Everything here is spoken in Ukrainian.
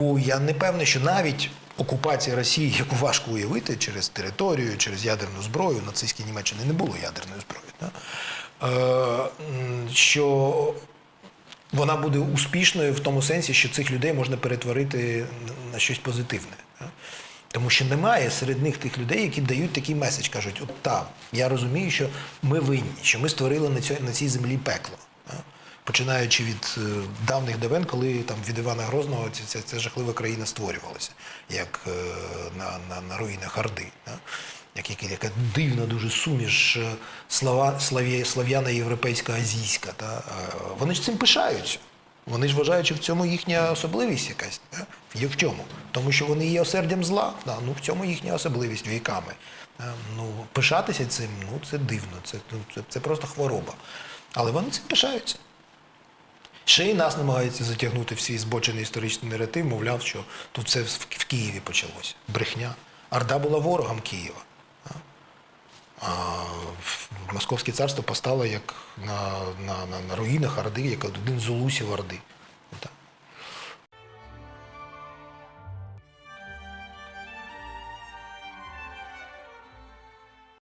Я не певний, що навіть окупація Росії, яку важко уявити через територію, через ядерну зброю, нацистській Німеччині не було ядерної зброї. Да? Е, що вона буде успішною в тому сенсі, що цих людей можна перетворити на щось позитивне. да. Тому що немає серед них тих людей, які дають такий меседж, кажуть, от так, я розумію, що ми винні, що ми створили на цій землі пекло. Починаючи від е, давних давен, коли там від Івана Грозного ця, ця, ця жахлива країна створювалася, як е, на, на, на руїнах Орди. Да? Як, як, яка дивна дуже суміш е, слова, слав'яно-європейська азійська. Та? Вони ж цим пишаються. Вони ж вважають, що в цьому їхня особливість якась. Да? Є в чому? Тому що вони є осердям зла. Да? Ну, в цьому їхня особливість віками. Да? Ну, пишатися цим, ну це дивно, це, ну, це, це просто хвороба. Але вони цим пишаються. Ще й нас намагаються затягнути в свій збочений історичний наратив, мовляв, що тут все в Києві почалося. Брехня. Орда була ворогом Києва. А Московське царство постало як на, на, на, на руїнах Орди, як один з улусів Орди.